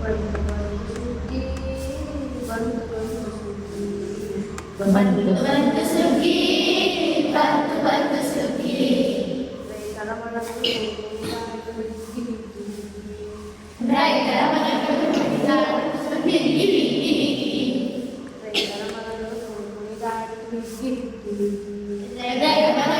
Bantu bantu sugi, bantu bantu sugi. Rai karama na kudu kudu kudu kudu kudu kudu kudu kudu kudu kudu kudu kudu kudu kudu kudu kudu kudu kudu kudu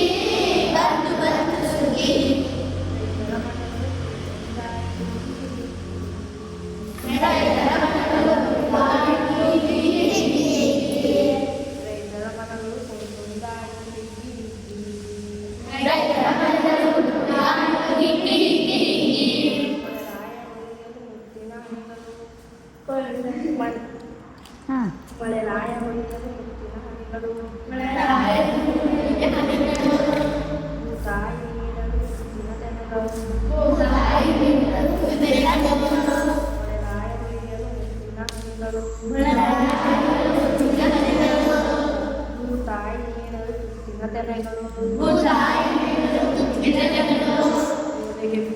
Mulai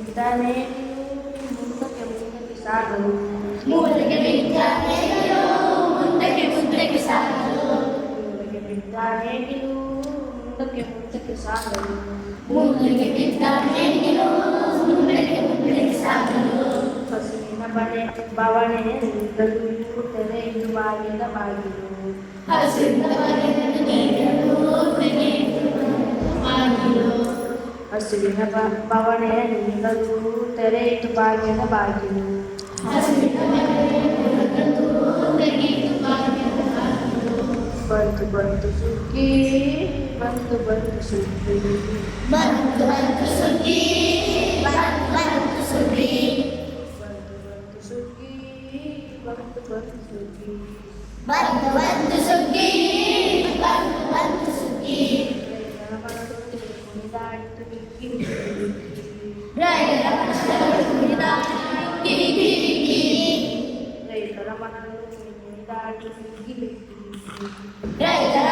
kita nih, untuk yang kita bisa, mulai ಬಿದ್ದಾನೆ ಮುಂದಕ್ಕೆ ಮುಂದಕ್ಕೆ ಸಾಗಲು ಇವರಿಗೆ ಬಿದ್ದಾನೆ ನೀವು ಮುಂದಕ್ಕೆ ಮುಂದಕ್ಕೆ ಸಾಗಲು ಹಸುವಿನ ಬನೆ ಬವಣೆ ನಿಂತಲು ತೆರೆಯಿತು ಬಾಗಿಲ ಬಾಗಿಲು ಹಸುವಿನ ಬ- ಬವಣೆ ನಿಂತಲು ತೆರೆಯಿತು ಬಾಗಿಲ ಬಾಗಿಲು ಬಂತು ಬಂತು ಸುಗ್ಗಿ ಬಂತು ಬಂತು ಸುಗ್ಗಿ Bantu bantu sugi, bantu bantu sugi. ಬಂತು ಬಂತು ಸುಗ್ಗಿ ಬಂತು ಬಂತು ಸುಗ್ಗಿ Bantu bantu sugi, bantu bantu sugi. ರೈತನ ಮನದು ಕುಣಿದಾಡಿತು ಬಿಕ್ಕಿ ಬಿಕ್ಕಿ. Raya kita giri giri giri. ರೈತರ